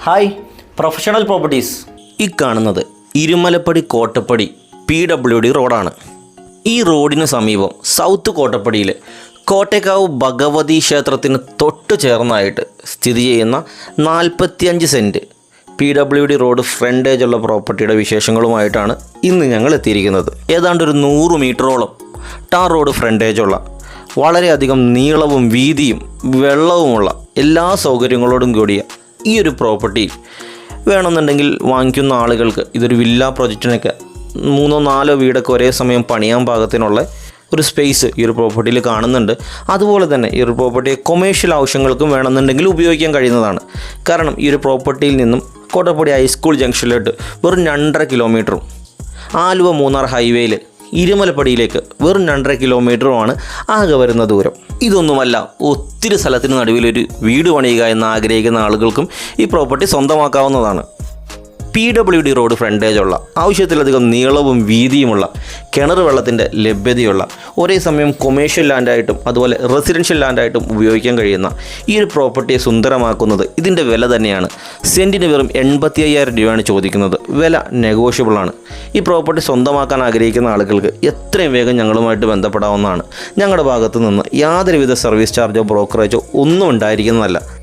Hi professional properties ഈ കാണുന്നത് Irumalappady Kottappady P W D റോഡാണ്. ഈ റോഡിന് സമീപം സൗത്ത് കോട്ടപ്പടിയിൽ കോട്ടേക്കാവ് ഭഗവതി ക്ഷേത്രത്തിന് തൊട്ട് ചേർന്നായിട്ട് സ്ഥിതി ചെയ്യുന്ന നാൽപ്പത്തിയഞ്ച് cent P W D road frontage ഉള്ള പ്രോപ്പർട്ടിയുടെ വിശേഷങ്ങളുമായിട്ടാണ് ഇന്ന് ഞങ്ങൾ എത്തിയിരിക്കുന്നത്. ഏതാണ്ട് ഒരു നൂറ് മീറ്ററോളം ടാർ റോഡ് ഫ്രണ്ടേജുള്ള വളരെയധികം നീളവും വീതിയും വെള്ളവുമുള്ള എല്ലാ സൗകര്യങ്ങളോടും കൂടിയ ഈ ഒരു പ്രോപ്പർട്ടി വേണമെന്നുണ്ടെങ്കിൽ വാങ്ങിക്കുന്ന ആളുകൾക്ക് ഇതൊരു വില്ല പ്രൊജക്റ്റിനൊക്കെ മൂന്നോ നാലോ വീടൊക്കെ ഒരേ സമയം പണിയാൻ പാകത്തിനുള്ള ഒരു സ്പേസ് ഈ ഒരു പ്രോപ്പർട്ടിയിൽ കാണുന്നുണ്ട്. അതുപോലെ തന്നെ ഈ ഒരു പ്രോപ്പർട്ടിയെ കൊമേഴ്ഷ്യൽ ആവശ്യങ്ങൾക്കും വേണമെന്നുണ്ടെങ്കിൽ ഉപയോഗിക്കാൻ കഴിയുന്നതാണ്. കാരണം ഈ ഒരു പ്രോപ്പർട്ടിയിൽ നിന്നും കോട്ടപ്പടി ഹൈസ്കൂൾ ജംഗ്ഷനിലോട്ട് വെറും രണ്ടര കിലോമീറ്ററും ആലുവ മൂന്നാർ ഹൈവേയിൽ ഇരുമലപ്പടിയിലേക്ക് വെറും രണ്ടര കിലോമീറ്ററുമാണ് ആകെ വരുന്ന ദൂരം. ഇതൊന്നുമല്ല ഒത്തിരി സ്ഥലത്തിന് നടുവിലൊരു വീട് പണിയുക എന്ന് ആഗ്രഹിക്കുന്ന ആളുകൾക്കും ഈ പ്രോപ്പർട്ടി സ്വന്തമാക്കാവുന്നതാണ്. പി ഡബ്ല്യു ഡി റോഡ് ഫ്രണ്ടേജുള്ള ആവശ്യത്തിലധികം നീളവും വീതിയുമുള്ള കിണർ വെള്ളത്തിന്റെ ലഭ്യതയുള്ള ഒരേ സമയം കൊമേഴ്ഷ്യൽ ലാൻഡായിട്ടും അതുപോലെ റെസിഡൻഷ്യൽ ലാൻഡായിട്ടും ഉപയോഗിക്കാൻ കഴിയുന്ന ഈ ഒരു പ്രോപ്പർട്ടിയെ സുന്ദരമാക്കുന്നത് ഇതിന്റെ വില തന്നെയാണ്. സെന്റിന് വെറും എൺപത്തി അയ്യായിരം രൂപയാണ് ചോദിക്കുന്നത്. വില നെഗോഷ്യബിളാണ് ഈ പ്രോപ്പർട്ടി സ്വന്തമാക്കാൻ ആഗ്രഹിക്കുന്ന ആളുകൾക്ക് എത്രയും വേഗം ഞങ്ങളുമായിട്ട് ബന്ധപ്പെടാവുന്നതാണ്. ഞങ്ങളുടെ ഭാഗത്തു നിന്ന് യാതൊരുവിധ സർവീസ് ചാർജോ ബ്രോക്കറേജോ ഒന്നും ഉണ്ടായിരിക്കുന്നതല്ല.